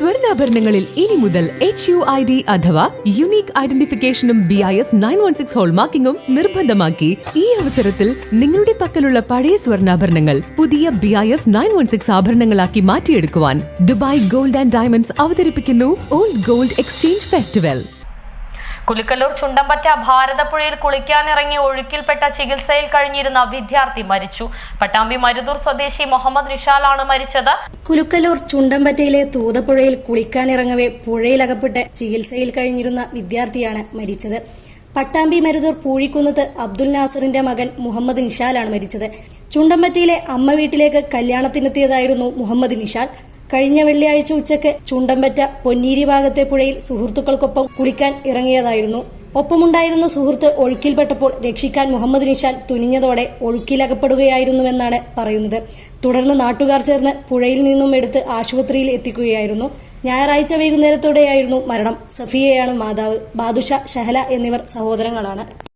സ്വർണാഭരണങ്ങളിൽ ഇനി മുതൽ H U I D അഥവാ unique ഐഡന്റിഫിക്കേഷനും B I S nine one six ഹോൾമാർക്കിംഗും നിർബന്ധമാക്കി ഈ അവസരത്തിൽ നിങ്ങളുടെ പക്കലുള്ള പഴയ സ്വർണാഭരണങ്ങൾ പുതിയ B I S nine one six ആഭരണങ്ങളാക്കി മാറ്റിയെടുക്കുവാൻ ദുബായ് ഗോൾഡ് ആൻഡ് ഡയമണ്ട്സ് അവതരിപ്പിക്കുന്നു old gold exchange festival Kulukkallur Chundampatta ഭാരതപ്പുഴയിൽ കുളിക്കാനിറങ്ങി ഒഴുക്കിൽപ്പെട്ട ചികിത്സയിൽ കഴിഞ്ഞിരുന്ന വിദ്യാർത്ഥി മരിച്ചു. പട്ടാമ്പി മരുതൂർ സ്വദേശി മുഹമ്മദ് നിഷാലാണ് മരിച്ചത്. കുലുക്കല്ലൂർ ചുണ്ടമ്പറ്റയിലെ തൂതപ്പുഴയിൽ കുളിക്കാനിറങ്ങവെ പുഴയിലകപ്പെട്ട് ചികിത്സയിൽ കഴിഞ്ഞിരുന്ന വിദ്യാർത്ഥിയാണ് മരിച്ചത്. പട്ടാമ്പി മരുതൂർ പൂഴിക്കുന്നത്ത് അബ്ദുൽ നാസറിന്റെ മകൻ മുഹമ്മദ് നിഷാലാണ് മരിച്ചത്. ചുണ്ടമ്പറ്റയിലെ അമ്മ വീട്ടിലേക്ക് കല്യാണത്തിനെത്തിയതായിരുന്നു മുഹമ്മദ് നിഷാൽ. കഴിഞ്ഞ വെള്ളിയാഴ്ച ഉച്ചയ്ക്ക് ചൂണ്ടമ്പറ്റ പൊന്നീരി ഭാഗത്തെ പുഴയിൽ സുഹൃത്തുക്കൾക്കൊപ്പം കുളിക്കാൻ ഇറങ്ങിയതായിരുന്നു. ഒപ്പമുണ്ടായിരുന്ന സുഹൃത്ത് ഒഴുക്കിൽപ്പെട്ടപ്പോൾ രക്ഷിക്കാൻ മുഹമ്മദ് നിഷാൻ തുനിഞ്ഞതോടെ ഒഴുക്കിലകപ്പെടുകയായിരുന്നുവെന്നാണ് പറയുന്നത്. തുടർന്ന് നാട്ടുകാർ ചേർന്ന് പുഴയിൽ നിന്നും എടുത്ത് ആശുപത്രിയിൽ എത്തിക്കുകയായിരുന്നു. ഞായറാഴ്ച വൈകുന്നേരത്തോടെയായിരുന്നു മരണം. സഫിയയാണ് മാതാവ്. ബാദുഷ ഷഹല എന്നിവർ സഹോദരങ്ങളാണ്.